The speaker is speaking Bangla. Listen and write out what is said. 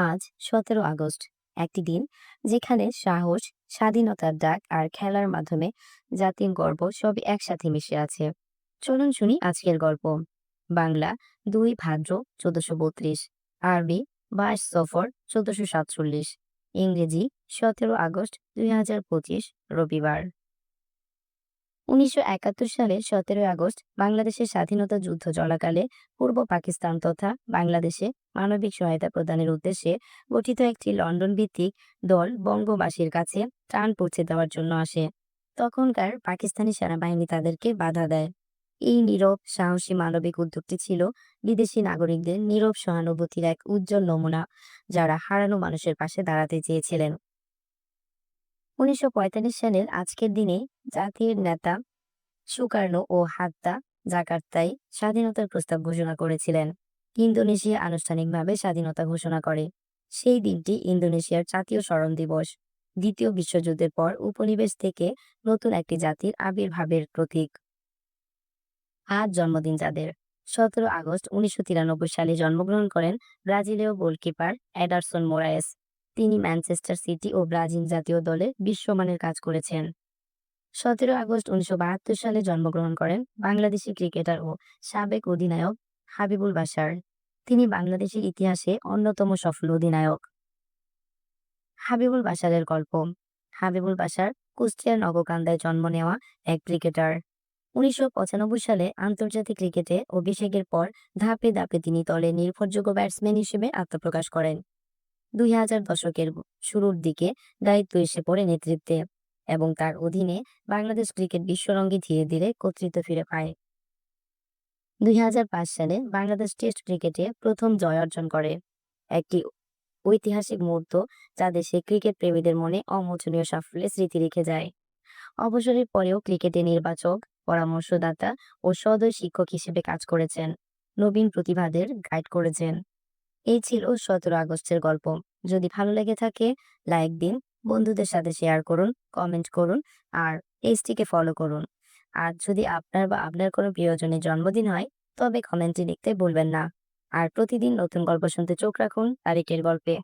আজ সতেরো আগস্ট। একটি দিন যেখানে সাহস, স্বাধীনতার ডাক আর খেলার মাধ্যমে জাতির গর্ব সবই একসাথে মিশে আছে। চলুন শুনি আজকের গল্প। বাংলা দুই ভাদ্র চোদ্দশো বত্রিশ, আরবি বাইশ সফর চোদ্দশো সাতচল্লিশ, ইংরেজি সতেরো আগস্ট দুই হাজার পঁচিশ রবিবার। উনিশশো একাত্তর সালে সতেরোই আগস্ট বাংলাদেশের স্বাধীনতা যুদ্ধ চলাকালে পূর্ব পাকিস্তান তথা বাংলাদেশে মানবিক সহায়তা প্রদানের উদ্দেশ্যে গঠিত একটি লন্ডন ভিত্তিক দল বঙ্গবাসীর কাছে ত্রাণ পৌঁছে দেওয়ার জন্য আসে। তখনকার পাকিস্তানি সেনাবাহিনী তাদেরকে বাধা দেয়। এই নীরব, সাহসী মানবিক উদ্যোগটি ছিল বিদেশি নাগরিকদের নীরব সহানুভূতির এক উজ্জ্বল নমুনা যারা হারানো মানুষের পাশে দাঁড়াতে চেয়েছিলেন। উনিশশো পঁয়তাল্লিশ সালের আজকের দিনে জাতির নেতা সুকার্নো ও হাত্তা জাকার্তাই স্বাধীনতার প্রস্তাব ঘোষণা করেছিলেন। ইন্দোনেশিয়া আনুষ্ঠানিকভাবে স্বাধীনতা ঘোষণা করে। সেই দিনটি ইন্দোনেশিয়ার জাতীয় স্মরণ দিবস। দ্বিতীয় বিশ্বযুদ্ধের পর উপনিবেশ থেকে নতুন একটি জাতির আবির্ভাবের প্রতীক। আজ জন্মদিন যাদের। সতেরো আগস্ট উনিশশো তিরানব্বই সালে জন্মগ্রহণ করেন ব্রাজিলীয় গোলকিপার অ্যাডারসন মোরায়েস। তিনি ম্যানচেস্টার সিটি ও ব্রাজিল জাতীয় দলে বিশ্বমানের কাজ করেছেন। সতেরো আগস্ট উনিশশো বাহাত্তর সালে জন্মগ্রহণ করেন বাংলাদেশি ক্রিকেটার ও সাবেক অধিনায়ক হাবিবুল বাশার। তিনি বাংলাদেশের ইতিহাসে অন্যতম সফল অধিনায়ক। হাবিবুল বাশারের গল্প। হাবিবুল বাশার কুষ্টিয়ার নগকান্দায় জন্ম নেওয়া এক ক্রিকেটার। উনিশশো পঁচানব্বই সালে আন্তর্জাতিক ক্রিকেটে অভিষেকের পর ধাপে ধাপে তিনি দলের নির্ভরযোগ্য ব্যাটসম্যান হিসেবে আত্মপ্রকাশ করেন। দুই হাজার দশকের শুরুর দিকে দায়িত্ব এসে পড়ে নেতৃত্বে এবং তার অধীনে বাংলাদেশ ক্রিকেট বিশ্বরঙ্গে ধীরে ধীরে কর্তৃত্ব ফিরে পায়। দুই হাজার পাঁচ সালে বাংলাদেশ টেস্ট ক্রিকেটে প্রথম জয় অর্জন করে। একটি ঐতিহাসিক মুহূর্ত যা দেশে ক্রিকেট প্রেমীদের মনে অমোচনীয় সাফল্যের স্মৃতি রেখে যায়। অবসরের পরেও ক্রিকেটে নির্বাচক, পরামর্শদাতা ও সদয় শিক্ষক হিসেবে কাজ করেছেন। নবীন প্রতিভাদের গাইড করেছেন। এই ছিল সতেরো আগস্টের গল্প। যদি ভালো লেগে থাকে লাইক দিন, বন্ধুদের সাথে শেয়ার করুন কমেন্ট করুন, আর পেজটিকে ফলো করুন। আর যদি আপনার বা আপনার কোনো প্রিয়জনের জন্মদিন হয়, তবে কমেন্টে লিখতে ভুলবেন না। আর প্রতিদিন নতুন গল্প শুনতে চোখ রাখুন তারিখের গল্পে।